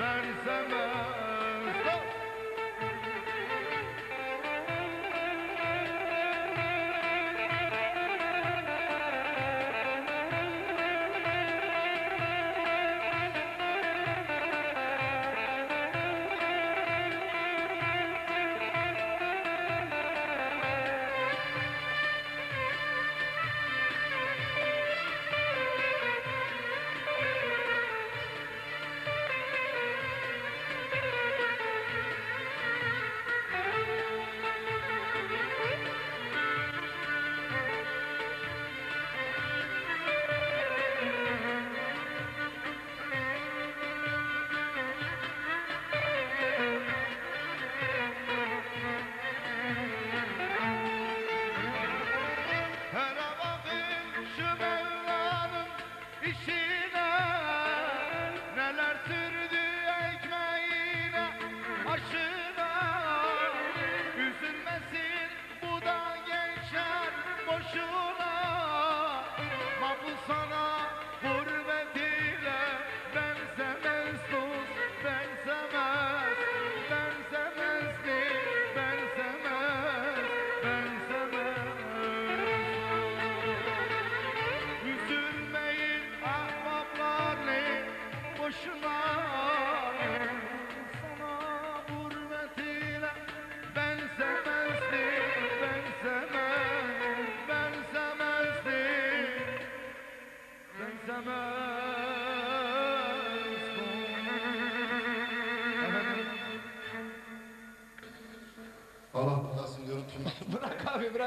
ben sevmem.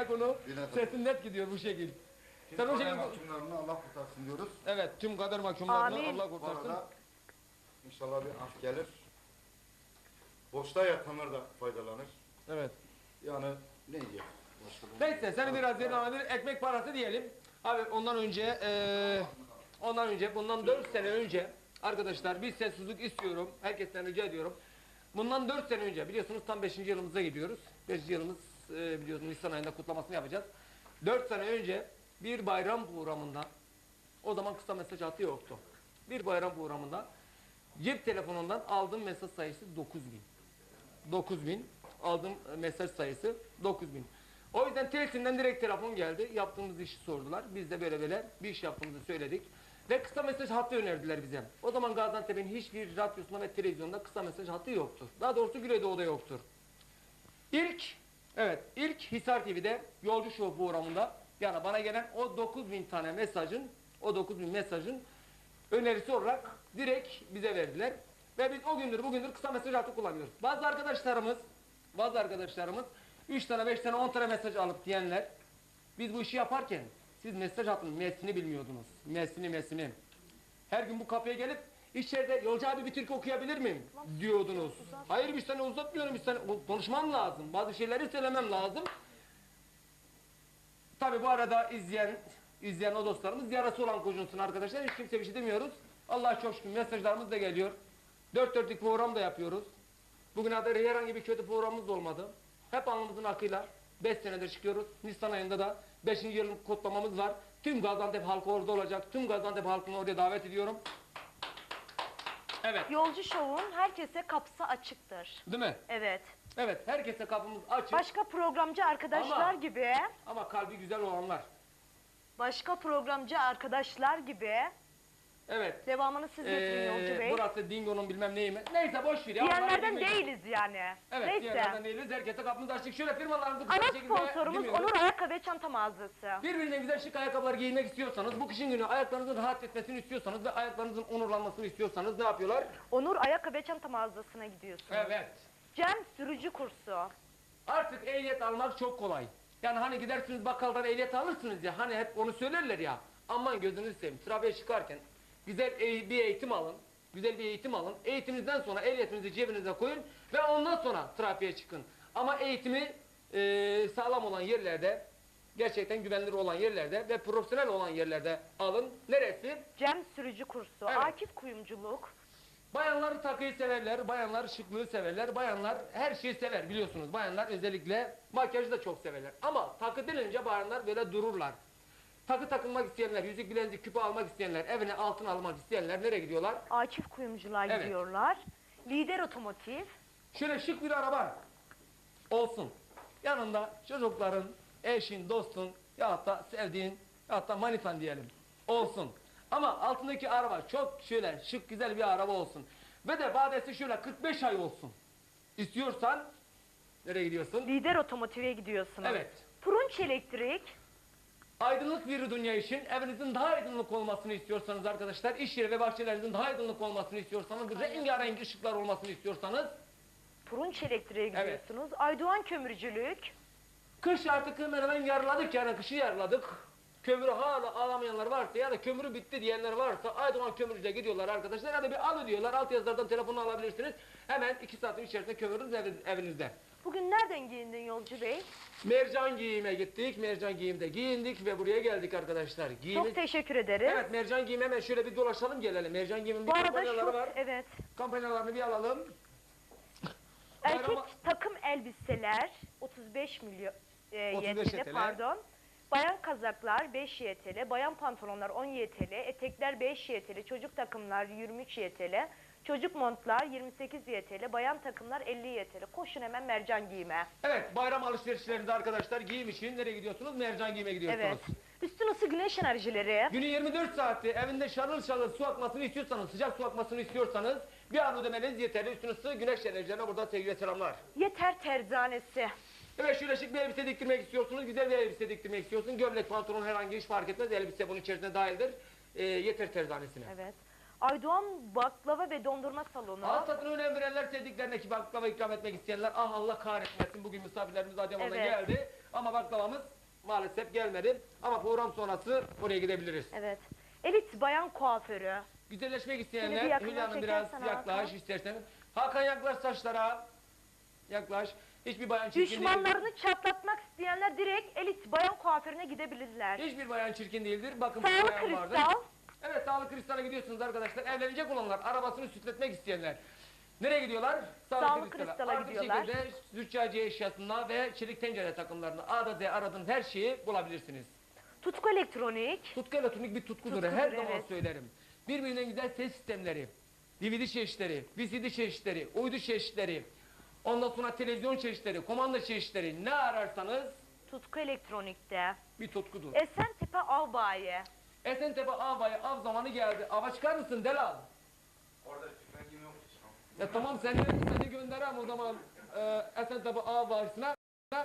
Bırak onu. Sesin net gidiyor bu şekil. Sen o şekilde... mahkumlarını Allah kurtarsın diyoruz. Evet tüm kader mahkumlarını Amin. Allah Bu kurtarsın. arada inşallah bir af gelir. Boşta yatanlar da faydalanır. Evet. Yani ne diye? Başka bu- Neyse seni biraz edelim. Ekmek parası diyelim. Abi ondan önce eee ondan önce bundan 4 sene önce arkadaşlar bir sessizlik istiyorum. Herkesten rica ediyorum. Bundan 4 sene önce biliyorsunuz tam 5. yılımıza gidiyoruz. 5. yılımız eee biliyorsunuz Nisan ayında kutlamasını yapacağız. 4 sene önce bir bayram programında o zaman kısa mesaj hattı yoktu. Bir bayram programında cep telefonundan aldığım mesaj sayısı 9000. 9000 aldığım e, mesaj sayısı 9000. O yüzden Telsin'den direkt telefon geldi. Yaptığımız işi sordular. Biz de böyle böyle bir iş yaptığımızı söyledik. Ve kısa mesaj hattı önerdiler bize. O zaman Gaziantep'in hiçbir radyosunda ve televizyonda kısa mesaj hattı yoktur. Daha doğrusu Güneydoğu'da yoktur. İlk, evet ilk Hisar TV'de Yolcu Show programında yani bana gelen o 9000 tane mesajın, o 9000 mesajın önerisi olarak direkt bize verdiler. Ve biz o gündür bugündür kısa mesaj hattı kullanıyoruz. Bazı arkadaşlarımız, bazı arkadaşlarımız 3 tane, 5 tane, 10 tane mesaj alıp diyenler biz bu işi yaparken siz mesaj hattının mesini bilmiyordunuz. Mesini mesini. Her gün bu kapıya gelip içeride yolcu abi bir türkü okuyabilir miyim diyordunuz. Hayır bir sene uzatmıyorum bir sene konuşmam lazım. Bazı şeyleri söylemem lazım. Tabi bu arada izleyen izleyen o dostlarımız yarası olan kocunsun arkadaşlar. Hiç kimse bir şey demiyoruz. Allah'a çok şükür mesajlarımız da geliyor. Dört dörtlük program da yapıyoruz. Bugüne kadar herhangi bir kötü programımız olmadı. Hep alnımızın akıyla 5 senedir çıkıyoruz. Nisan ayında da 5. yılın kutlamamız var. Tüm Gaziantep halkı orada olacak. Tüm Gaziantep halkını oraya davet ediyorum. Evet. Yolcu şovun herkese kapısı açıktır. Değil mi? Evet. Evet. Herkese kapımız açık. Başka programcı arkadaşlar Ama- gibi, Ama kalbi güzel olanlar. başka programcı arkadaşlar gibi Evet. devamını siz getirin Ee, Yolcu Bey. burası Dingo'nun bilmem neyi mi? Neyse boş ver ya. Diyenlerden değiliz yani. Evet Neyse. diğerlerden değiliz. Herkese kapımız açık. Şöyle firmalarımızı güzel Ana şekilde sponsorumuz dinliyoruz. Onur Ayakkabı ve Çanta Mağazası. Birbirine güzel şık ayakkabılar giymek istiyorsanız, bu kışın günü ayaklarınızın rahat etmesini istiyorsanız ve ayaklarınızın onurlanmasını istiyorsanız ne yapıyorlar? Onur Ayakkabı ve Çanta Mağazası'na gidiyorsunuz. Evet. Cem sürücü kursu. Artık ehliyet almak çok kolay. Yani hani gidersiniz bakkaldan ehliyet alırsınız ya, hani hep onu söylerler ya. Aman gözünüzü seveyim, trafiğe çıkarken güzel e- bir eğitim alın. Güzel bir eğitim alın. Eğitiminizden sonra ehliyetinizi cebinize koyun ve ondan sonra trafiğe çıkın. Ama eğitimi e, sağlam olan yerlerde, gerçekten güvenilir olan yerlerde ve profesyonel olan yerlerde alın. Neresi? Cem sürücü kursu. Evet. Akif kuyumculuk. Bayanlar takıyı severler, bayanlar şıklığı severler, bayanlar her şeyi sever biliyorsunuz. Bayanlar özellikle makyajı da çok severler. Ama takı denince bayanlar böyle dururlar. Takı takılmak isteyenler, yüzük bilezik küpe almak isteyenler, evine altın almak isteyenler nereye gidiyorlar? Akif kuyumculuğa Evet. gidiyorlar. Lider otomotiv. Şöyle şık bir araba olsun. Yanında çocukların, eşin, dostun ya da sevdiğin ya da manitan diyelim olsun. Ama altındaki araba çok şöyle şık güzel bir araba olsun. Ve de vadesi şöyle 45 ay olsun. İstiyorsan nereye gidiyorsun? Lider otomotive gidiyorsunuz. Evet. Turunç elektrik. Aydınlık bir dünya için evinizin daha aydınlık olmasını istiyorsanız arkadaşlar, iş yeri ve bahçelerinizin daha aydınlık olmasını istiyorsanız, rengarenk ışıklar olmasını istiyorsanız, Turunç elektriğe Evet. gidiyorsunuz. Aydoğan kömürcülük. kış artık hemen hemen yarladık yani kışı yarladık. Kömürü hala alamayanlar varsa ya da kömürü bitti diyenler varsa Aydoğan kömürcüde gidiyorlar arkadaşlar. Hadi bir al diyorlar. Alt yazılardan telefonu alabilirsiniz. Hemen iki saatin içerisinde kömürünüz evi- evinizde. Bugün nereden giyindin yolcu bey? Mercan giyime gittik. Mercan giyimde giyindik ve buraya geldik arkadaşlar. Giyimiz... Çok teşekkür ederiz. Evet mercan giyim hemen şöyle bir dolaşalım gelelim. Mercan giyimin bir Bu arada kampanyaları şu, var. evet. Kampanyalarını bir alalım. Erkek Bayrama- takım elbiseler 35 milyon e, 35 YTL, YTL. pardon. Bayan kazaklar 5 YTL, bayan pantolonlar 10 YTL, etekler 5 YTL, çocuk takımlar 23 YTL, çocuk montlar 28 YTL, bayan takımlar 50 YTL. Koşun hemen mercan giyime. Evet bayram alışverişlerinde arkadaşlar giyim için nereye gidiyorsunuz? Mercan giyime gidiyorsunuz. Evet. Üstün ısı güneş enerjileri. Günün 24 saati evinde şarıl şarıl su akmasını istiyorsanız, sıcak su akmasını istiyorsanız bir an ödemeniz yeterli. Üstüne ısı güneş enerjilerine buradan sevgiyle selamlar. Yeter terzanesi. Evet şöyle şık bir elbise diktirmek istiyorsunuz, güzel bir elbise diktirmek istiyorsun. Gömlek, pantolon herhangi iş fark etmez. Elbise bunun içerisine dahildir. Ee, yeter terzanesine. Evet. Aydoğan baklava ve dondurma salonu. Ağız tadına önem verenler sevdiklerine ki baklava ikram etmek isteyenler ah Allah kahretmesin bugün misafirlerimiz Adıyaman'dan Evet. geldi ama baklavamız maalesef gelmedi ama program sonrası oraya gidebiliriz. Evet. Elit bayan kuaförü. Güzelleşmek bir isteyenler yakından Hülya Hanım biraz çekersen yaklaş istersen. Hakan yaklaş saçlara. Yaklaş. Hiçbir bayan çirkin değildir. Düşmanlarını çatlatmak isteyenler direkt elit bayan kuaförüne gidebilirler. Hiçbir bayan çirkin değildir. Bakın bir Sağlık bayan vardır. kristal. Evet sağlık kristala gidiyorsunuz arkadaşlar. Evlenecek olanlar, arabasını süsletmek isteyenler. Nereye gidiyorlar? Sağlık kristala Artık gidiyorlar. şekilde züccaciye eşyasına ve çelik tencere takımlarına A da Z aradığınız her şeyi bulabilirsiniz. Tutku elektronik. Tutku elektronik bir tutkudur. Tutkudur, her zaman evet. söylerim. Birbirinden güzel ses sistemleri, DVD çeşitleri, VCD çeşitleri, uydu çeşitleri, ondan sonra televizyon çeşitleri, komanda çeşitleri ne ararsanız Tutku elektronikte. bir tutkudur. Esentepe Avbayi. Esentepe av bayı av zamanı geldi. Ava çıkar mısın Delal? Orada tüfengim yok. Ya tamam seni, seni gönderem o zaman e, Esentepe av bayısına.